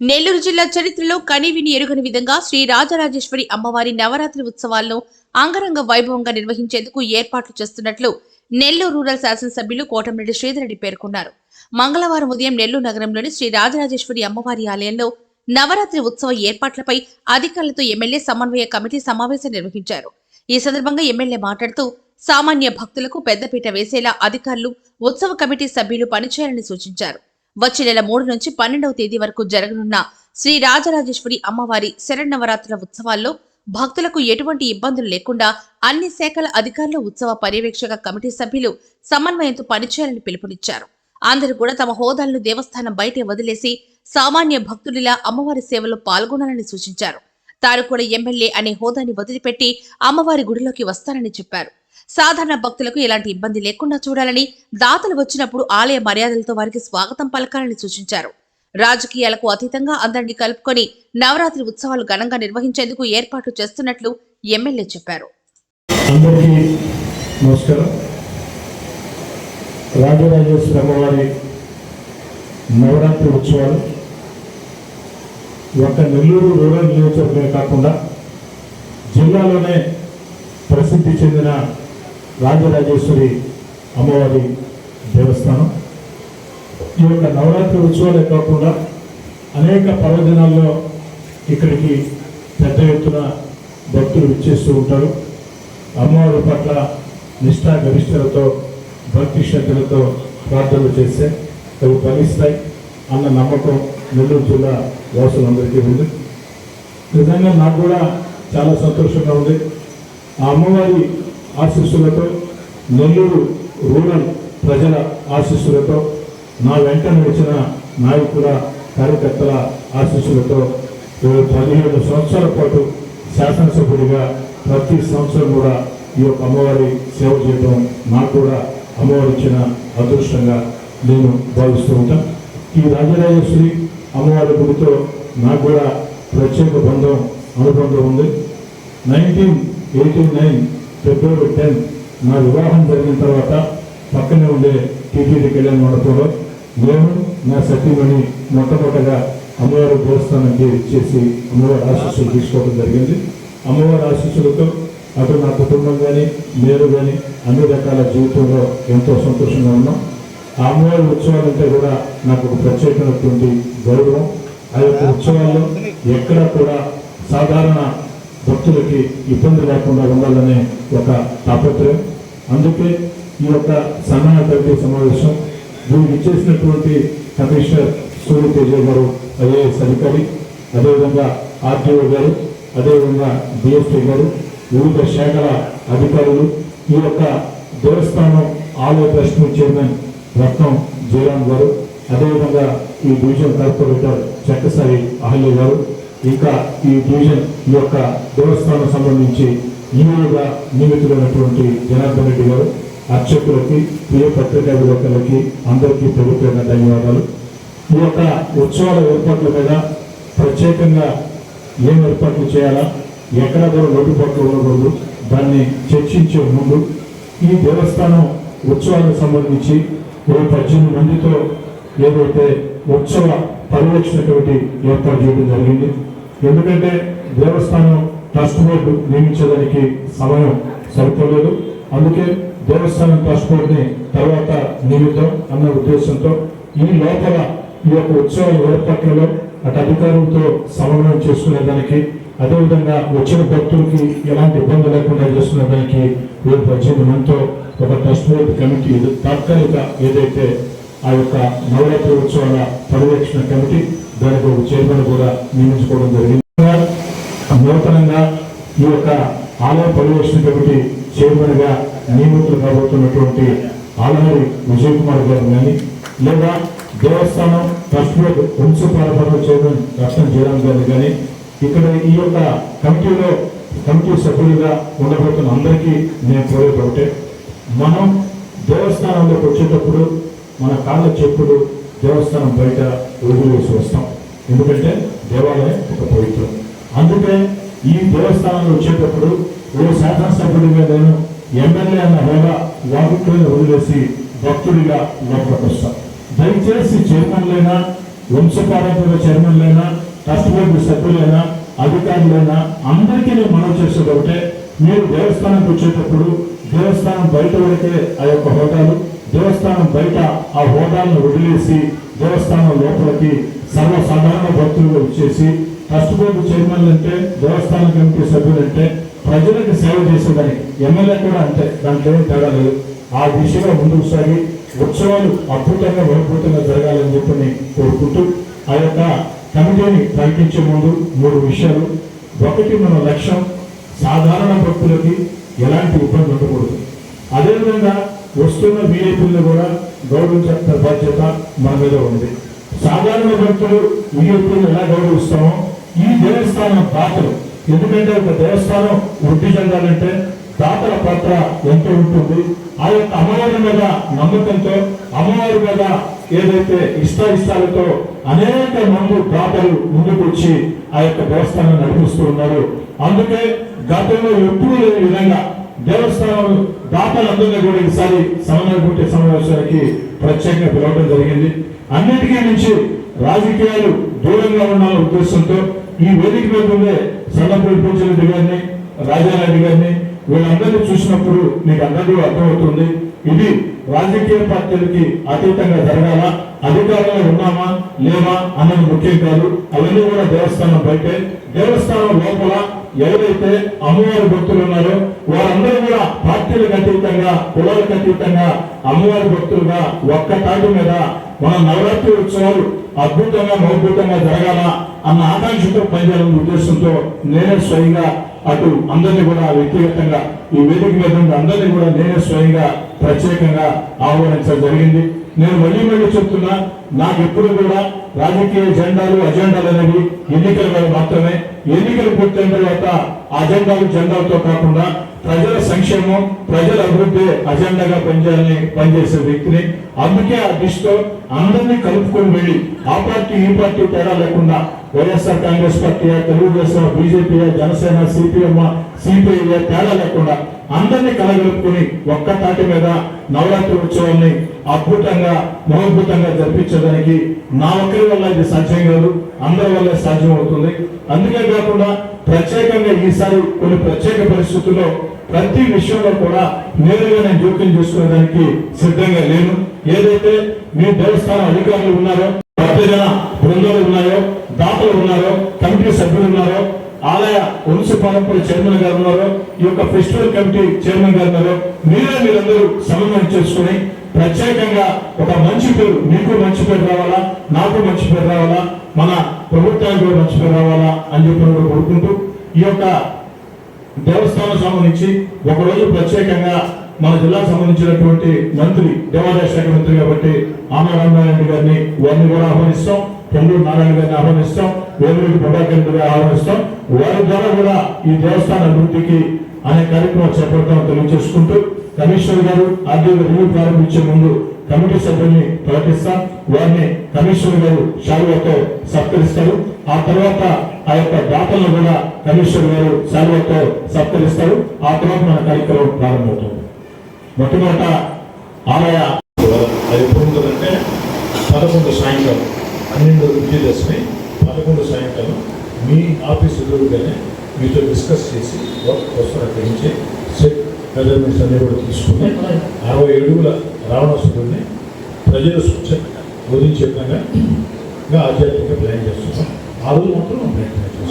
నెల్లూరు జిల్లా చరిత్రలో కనివిని ఎరుగని విధంగా శ్రీ రాజరాజేశ్వరి అమ్మవారి నవరాత్రి ఉత్సవాలను అంగరంగ వైభవంగా నిర్వహించేందుకు ఏర్పాట్లు చేస్తున్నట్లు నెల్లూరు రూరల్ శాసనసభ్యులు కోటమిరెడ్డి శ్రీధరెడ్డి పేర్కొన్నారు. మంగళవారం ఉదయం నెల్లూరు నగరంలోని శ్రీ రాజరాజేశ్వరి అమ్మవారి ఆలయంలో నవరాత్రి ఉత్సవ ఏర్పాట్లపై అధికారులతో ఎమ్మెల్యే సమన్వయ కమిటీ సమావేశం నిర్వహించారు. ఈ సందర్భంగా ఎమ్మెల్యే మాట్లాడుతూ సామాన్య భక్తులకు పెద్దపీట వేసేలా అధికారులు ఉత్సవ కమిటీ సభ్యులు పనిచేయాలని సూచించారు. వచ్చే నెల మూడు నుంచి పన్నెండవ తేదీ వరకు జరగనున్న శ్రీ రాజరాజేశ్వరి అమ్మవారి శరణవరాత్రుల ఉత్సవాల్లో భక్తులకు ఎటువంటి ఇబ్బందులు లేకుండా అన్ని శాఖల అధికారులు ఉత్సవ పర్యవేక్షక కమిటీ సభ్యులు సమన్వయంతో పనిచేయాలని పిలుపునిచ్చారు. అందరూ కూడా తమ హోదాలను దేవస్థానం బయటే వదిలేసి సామాన్య భక్తుడిలా అమ్మవారి సేవలో పాల్గొనాలని సూచించారు. తాను కూడా ఎమ్మెల్యే అనే హోదాని వదిలిపెట్టి అమ్మవారి గుడిలోకి వస్తానని చెప్పారు. సాధారణ భక్తులకు ఎలాంటి ఇబ్బంది లేకుండా చూడాలని దాతలు వచ్చినప్పుడు ఆలయ మర్యాదలతో వారికి స్వాగతం పలకాలని సూచించారు. రాజకీయాలకు అతీతంగా అందరినీ కలుపుకొని నవరాత్రి ఉత్సవాలు ఘనంగా నిర్వహించేందుకు ఏర్పాట్లు చేస్తున్నట్లు ఎమ్మెల్యే చెప్పారు. నవరాత్రి ఉత్సవాలు ఒక నెల్లూరు రూరల్ నియోజకవర్గమే కాకుండా జిల్లాలోనే ప్రసిద్ధి చెందిన రాజరాజేశ్వరి అమ్మవారి దేవస్థానం. ఈ యొక్క నవరాత్రి ఉత్సవాలే కాకుండా అనేక పర్వదినాల్లో ఇక్కడికి పెద్ద ఎత్తున భక్తులు విచ్చేస్తూ ఉంటారు. అమ్మవారి పట్ల నిష్ఠా గరిష్టలతో భక్తి శ్రద్ధలతో ప్రార్థనలు చేస్తే అవి ఫలిస్తాయి అన్న నమ్మకం నెల్లూరు జిల్లా వాసులందరికీ ఉంది. నిజంగా నాకు కూడా చాలా సంతోషంగా ఉంది. ఆ అమ్మవారి ఆశీస్సులతో నెల్లూరు రూరల్ ప్రజల ఆశీస్సులతో నా వెంట నడిచిన నాయకుల కార్యకర్తల ఆశీస్సులతో పదిహేడు సంవత్సరాల పాటు శాసనసభ్యుడిగా ప్రతి సంవత్సరం కూడా ఈ యొక్క అమ్మవారి సేవ చేయడం నాకు కూడా అమ్మవారు ఇచ్చిన అదృష్టంగా నేను భావిస్తూ ఉంటాను. ఈ రాజరాజేశ్వరి అమ్మవారి గుడితో నాకు కూడా ప్రత్యేక బంధం అనుబంధం ఉంది. Nineteen eighty nine February ten నా వివాహం జరిగిన తర్వాత పక్కనే ఉండే టీటీడీ కళ్యాణ మండపంలో నేను నా సతీమణి మొట్టమొదటగా అమ్మవారి దేవస్థానానికి చేసి అమ్మవారి ఆశీస్సులు తీసుకోవడం జరిగింది. అమ్మవారి ఆశీస్సులతో అటు నా కుటుంబం కానీ నేను కానీ అన్ని రకాల జీవితంలో ఎంతో సంతోషంగా ఉన్నాం. ఆ అమ్మవారి ఉత్సవాలంటే కూడా నాకు ఒక ప్రత్యేకమైనటువంటి గౌరవం. ఆ యొక్క ఉత్సవాల్లో ఎక్కడ కూడా సాధారణ భక్తులకి ఇబ్బంది లేకుండా ఉండాలనే ఒక తాపత్రయం. అందుకే ఈ యొక్క సన్నాహ కమిటీ సమావేశం దీనికి ఇచ్చేసినటువంటి కమిషనర్ సూర్య తేజ గారు ఐఏఎస్ అధికారి అదేవిధంగా ఆర్టీఓ గారు అదేవిధంగా డిఎస్పీ గారు వివిధ శాఖల అధికారులు ఈ యొక్క దేవస్థానం ఆలయ ట్రస్ట్ చైర్మన్ రత్నం జయరామ్ గారు అదేవిధంగా ఈ డివిజన్ కార్పొరేటర్ చక్కసాయి అహల్య గారు ఇంకా ఈ డివిజన్ ఈ యొక్క దేవస్థానం సంబంధించి ఈవీగా నియమితులైనటువంటి జనార్దన్ రెడ్డి గారు అర్చకులకి ప్రియ పత్రికా విలేకరులకి అందరికీ ప్రభుత్వంగా ధన్యవాదాలు. ఈ యొక్క ఉత్సవాల ఏర్పాట్ల మీద ప్రత్యేకంగా ఏం ఏర్పాట్లు చేయాలా? ఎక్కడ కూడా లోటుపాట్లు ఉండకూడదు. దాన్ని చర్చించే ముందు ఈ దేవస్థానం ఉత్సవాలకు సంబంధించి ఓ పద్దెనిమిది మందితో ఏదైతే ఉత్సవ పర్యవేక్షణ కమిటీ ఏర్పాటు చేయడం జరిగింది. ఎందుకంటే దేవస్థానం ట్రస్ట్ బోర్డు నియమించడానికి సమయం సరిపోలేదు. అందుకే దేవస్థానం ట్రస్ట్ బోర్డుని తర్వాత నియమిద్దాం అన్న ఉద్దేశంతో ఈ లోపల ఈ యొక్క ఉత్సవాల ఏర్పాట్లలో అటు అధికారులతో సమన్వయం చేసుకునేదానికి అదేవిధంగా వచ్చిన భక్తులకి ఎలాంటి ఇబ్బంది లేకుండా చేసుకునేదానికి వీరు పద్దెనిమిది మందితో ఒక ట్రస్ట్ బోర్డు కమిటీ ఇది తాత్కాలిక ఏదైతే ఆ యొక్క నవరాత్రి ఉత్సవాల పర్యవేక్షణ కమిటీ దానికి ఒక చైర్మన్ కూడా నియమించుకోవడం జరిగింది. నూతనంగా ఈ యొక్క ఆలయ పర్యవేక్షణ కమిటీ చైర్మన్గా నియమితులు కాబోతున్నటువంటి ఆలహరి విజయ్ కుమార్ గారు కానీ లేదా దేవస్థానం ట్రస్ట్ బోర్డు వంశపారపర చైర్మన్ రక్షణ జయరామ్ గారు కానీ ఇక్కడ ఈ యొక్క కమిటీలో కమిటీ సభ్యులుగా ఉండబోతున్న అందరికీ నేను కోరేది ఒకటే మనం దేవస్థానంలోకి వచ్చేటప్పుడు మన కాళ్ళ చెప్పులు దేవస్థానం బయట వదిలేసి వస్తాం. ఎందుకంటే దేవాలయం ఒక పవిత్రం. అందుకే ఈ దేవస్థానంలో వచ్చేటప్పుడు ఓ శాసనసభ్యుడిగా నేను ఎమ్మెల్యే అన్న హోదా వాగుట్లోనే వదిలేసి భక్తుడిగా లోపలికి వస్తాం. దయచేసి చైర్మన్లైనా వంశపారంపర్య చైర్మన్లైనా ట్రస్ట్ బోర్డు సభ్యులైనా అధికారులైనా అందరికీ నేను మనం చేసేది ఒకటే. మీరు దేవస్థానానికి వచ్చేటప్పుడు దేవస్థానం బయట వరకే ఆ యొక్క హోదాలు దేవస్థానం బయట ఆ హోదాలను వదిలేసి దేవస్థానం లోపలికి సర్వసాధారణ భక్తులు వచ్చేసి ట్రస్ట్ బోర్డు చైర్మన్ అంటే దేవస్థానం కమిటీ సభ్యులు అంటే ప్రజలకు సేవ చేసేదానికి ఎమ్మెల్యే కూడా అంతే దాంట్లో ఏం తేడా లేదు. ఆ దిశగా ముందుకు సాగి ఉత్సవాలు అద్భుతంగా వైభూతంగా జరగాలని చెప్పి కోరుకుంటూ ఆ యొక్క కమిటీని ప్రకటించే ముందు మూడు విషయాలు. ఒకటి మన లక్ష్యం సాధారణ భక్తులకి ఎలాంటి ఇబ్బంది ఉండకూడదు. అదేవిధంగా వస్తున్న విఐపీలను కూడా గౌరవించాల్సిన బాధ్యత మన మీద ఉంది. సాధారణ భక్తులు విఐపీలు ఎలా గౌరవిస్తామో ఈ దేవస్థానం దాతలు. ఎందుకంటే ఒక దేవస్థానం వృద్ధి చెందాలంటే దాతల పాత్ర ఎంతో ఉంటుంది. ఆ యొక్క అమ్మవారి మీద నమ్మకంతో అమ్మవారి మీద ఏదైతే ఇష్ట ఇష్టాలతో అనేక మంది దాతలు ముందుకు వచ్చి ఆ యొక్క దేవస్థానం నడిపిస్తూ ఉన్నారు. అందుకే గతంలో ఎప్పుడూ లేని విధంగా దేవస్థానం దాతలందరినీ కూడా ఈసారి సమన్వయ పుట్టే సమావేశానికి ప్రత్యేకంగా పిలవడం జరిగింది. అన్నిటికీ నుంచి రాజకీయాలు దూరంగా ఉండాలనే ఉద్దేశంతో ఈ వేదిక మీద ఉండే సన్నపూడి పూజరెడ్డి గారిని రాజారెడ్డి గారిని వీళ్ళందరినీ చూసినప్పుడు మీకు అందరికీ అర్థమవుతుంది. ఇది రాజకీయ పార్టీలకి అతీతంగా జరగాల అధికారంలో ఉన్నామా లేవా అన్నది ముఖ్యం కాదు. అవన్నీ కూడా దేవస్థానం బయటే. దేవస్థానం లోపల ఎవరైతే అమ్మవారి భక్తులు ఉన్నారో వారందరూ కూడా పార్టీలకు అతీతంగా కులాలకు అతీతంగా అమ్మవారి భక్తులుగా ఒక్క తాటి మీద మన నవరాత్రి ఉత్సవాలు అద్భుతంగా మౌద్భుతంగా జరగాల అన్న ఆకాంక్షతో పనిచేయాలన్న ఉద్దేశంతో నేనే స్వయంగా అటు అందరినీ కూడా వ్యక్తిగతంగా ఈ వేదిక మీద ఉన్న అందరినీ కూడా నేనే స్వయంగా ప్రత్యేకంగా ఆహ్వానించడం జరిగింది. నేను మళ్ళీ మళ్ళీ చెప్తున్నా నాకు ఎప్పుడు కూడా రాజకీయ జెండాలు అజెండాలు అనేవి ఎన్నికల మీద మాత్రమే. ఎన్నికలు పూర్తయిన తర్వాత అజెండాలు జెండాలతో కాకుండా ప్రజల సంక్షేమం ప్రజల అభివృద్ధి అజెండాగా పనిచేయాలని పనిచేసే వ్యక్తిని. అందుకే ఆ దృష్టితో అందరినీ కలుపుకొని వెళ్ళి ఆ పార్టీ ఈ పార్టీ తేడా లేకుండా YSR Congress party Telugu Desam BJP Janasena CPM CPI తేడా లేకుండా అందరినీ కలగలుపుకుని ఒక్క తాటి మీద నవరాత్రి ఉత్సవాన్ని అద్భుతంగా మహోద్భుతంగా జరిపించడానికి నా ఒక్కరి వల్ల ఇది సాధ్యం కాదు అందరి వల్ల సాధ్యం అవుతుంది. అందుకే కాకుండా ప్రత్యేకంగా ఈసారి కొన్ని ప్రత్యేక పరిస్థితుల్లో ప్రతి విషయంలో కూడా నేరుగా నేను జోక్యం చేసుకోవడానికి సిద్ధంగా లేను. ఏదైతే మీ దేవస్థానం అధికారులు ఉన్నారో భక్తజన బృందాలు ఉన్నాయో దాతలు ఉన్నారో కమిటీ సభ్యులు ఉన్నారో ఆలయ వంశ పరంపర చైర్మన్ గారు ఉన్నారో ఈ యొక్క ఫెస్టివల్ కమిటీ చైర్మన్ గారు ఉన్నారో మీరే మీరందరూ సమన్వయం చేసుకుని ప్రత్యేకంగా ఒక మంచి పేరు మీకు మంచి పేరు రావాలా నాకు మంచి పేరు రావాలా మన ప్రభుత్వానికి కూడా మంచి పేరు రావాలా అని చెప్పి కూడా కోరుకుంటూ ఈ యొక్క దేవస్థానం సంబంధించి ఒకరోజు ప్రత్యేకంగా మన జిల్లాకు సంబంధించినటువంటి మంత్రి దేవాదాయ శాఖ మంత్రి కాబట్టి ఆమె రామనారాయణ గారిని వారిని కూడా ఆహ్వానిస్తాం పొంగూరు నారాయణ గారిని ఆహ్వానిస్తాం వేమూరి ప్రభాకర్ గారిని ఆహ్వానిస్తాం. వారి ద్వారా కూడా ఈ దేవస్థాన అభివృద్ధికి అనే కార్యక్రమాలు చేపడతాం తెలియజేసుకుంటూ కమిషనర్ గారు ఆర్థిక రివ్యూ ప్రారంభించే ముందు కమిటీ సభ్యుల్ని ప్రకటిస్తాం వారిని కమిషనర్ గారు శాలువతో సత్కరిస్తారు. ఆ తర్వాత ఆ యొక్క దాతలను కూడా కమిషనర్ గారు శాలువతో సత్కరిస్తారు. ఆ తర్వాత మన కార్యక్రమం ప్రారంభమవుతుంది. మొట్టమొదట ఆలయ అది ఎప్పుడు పదకొండు సాయంకాలం పన్నెండు విజయదశమి పదకొండు సాయంకాలం మీ ఆఫీస్ ఎదురుగానే మీతో డిస్కస్ చేసి వర్క్ కోసం గ్రహించి సెట్ మెజర్మెంట్స్ అన్ని కూడా తీసుకుని అరవై ఏడుగుల రావణాసురుడిని ప్రజలు స్వచ్ఛంగా బోధించే విధంగా ఇంకా ఆధ్యాత్మిక ప్లాన్ చేస్తున్నాం. ఆ రోజు మాత్రం ప్రయత్నం చేస్తాం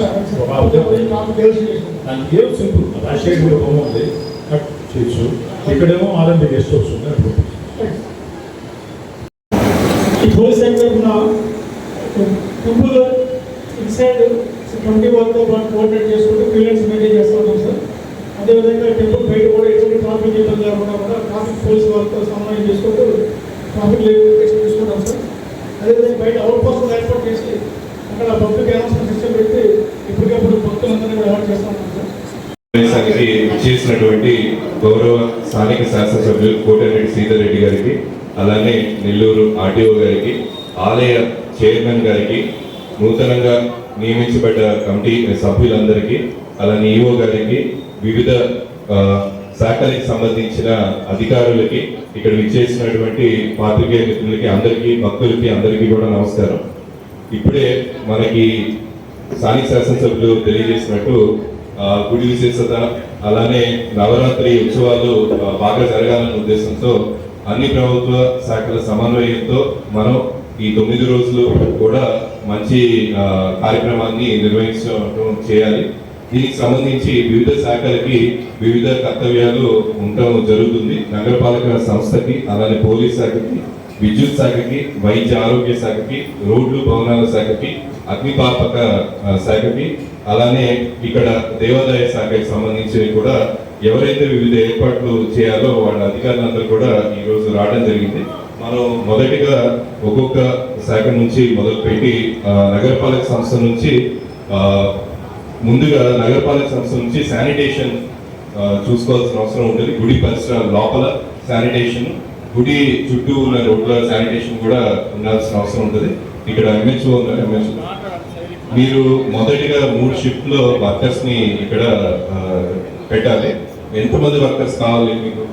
దానికి ఏం సింపుల్. రాజశేఖర్ బొమ్మ ఉంది. కట్ చేయొచ్చు. ఇక్కడేమో ఆర్ఎంపీ గెస్ట్ హౌస్ ఉంది అక్కడ ఈ హోల్ సైడ్ వైపున టెంపుల్ ఇటు ట్వంటీ వాళ్ళతో పాటు కోఆర్డినేట్ చేసుకుంటూ క్లియరెన్స్ మెయింటైన్ చేస్తూ ఉంటాం సార్. అదేవిధంగా టెంపుల్ బయట కూడా ఎటువంటి ట్రాఫిక్ ఇబ్బంది లేకుండా కూడా ట్రాఫిక్ పోలీస్ వాళ్ళతో సమన్వయం చేసుకుంటూ ట్రాఫిక్ లెవెల్ చూసుకుంటాం సార్. అదేవిధంగా బయట అవుట్ పోస్ట్ ఏర్పాటు చేసి అక్కడ పబ్లిక్ అనౌన్స్మెంట్ సిస్టమ్ పెట్టి ఎప్పటికప్పుడు భక్తులందరినీ కూడా అలర్ట్ చేస్తాం సార్. చేసినటువంటి గౌరవ స్థానిక శాసనసభ్యులు కోటారెడ్డి శ్రీధర్ రెడ్డి గారికి అలానే నెల్లూరు ఆర్టీఓ గారికి ఆలయ చైర్మన్ గారికి నూతనంగా నియమించబడ్డ కమిటీ సభ్యులందరికీ అలానే ఈఓ గారికి వివిధ శాఖలకు సంబంధించిన అధికారులకి ఇక్కడ విచ్చేసినటువంటి పాత్రికేయ మిత్రులకి అందరికీ భక్తులకి అందరికీ కూడా నమస్కారం. ఇప్పుడే మనకి స్థానిక శాసనసభ్యులు తెలియజేసినట్టు గుడి విశేషత అలానే నవరాత్రి ఉత్సవాలు బాగా జరగాలనే ఉద్దేశంతో అన్ని ప్రభుత్వ శాఖల సమన్వయంతో మనం ఈ తొమ్మిది రోజులు కూడా మంచి కార్యక్రమాన్ని నిర్వహించడం చేయాలి. దీనికి సంబంధించి వివిధ శాఖలకి వివిధ కర్తవ్యాలు ఉండటం జరుగుతుంది. నగరపాలక సంస్థకి అలానే పోలీస్ శాఖకి విద్యుత్ శాఖకి వైద్య ఆరోగ్య శాఖకి రోడ్లు భవనాల శాఖకి అగ్నిపాపక శాఖకి అలానే ఇక్కడ దేవాదాయ శాఖకి సంబంధించి కూడా ఎవరైతే వివిధ ఏర్పాట్లు చేయాలో వాళ్ళ అధికారులందరూ కూడా ఈరోజు రావడం జరిగింది. మనం మొదటిగా ఒక్కొక్క శాఖ నుంచి మొదలుపెట్టి నగరపాలక సంస్థ నుంచి ముందుగా నగరపాలక సంస్థ నుంచి శానిటేషన్ చూసుకోవాల్సిన అవసరం ఉంటుంది. గుడి పరిసర లోపల శానిటేషన్ గుడి చుట్టూ ఉన్న రోడ్ల శానిటేషన్ కూడా ఉండాల్సిన అవసరం ఉంటుంది. ఇక్కడ ఎంహెచ్ఓ ఉన్నారు ఎంహెచ్ఓ మీరు మొదటిగా మూడు షిఫ్ట్లో వర్కర్స్ని ఇక్కడ పెట్టాలి. ఎంతమంది వర్కర్స్ కావాలి మీకు?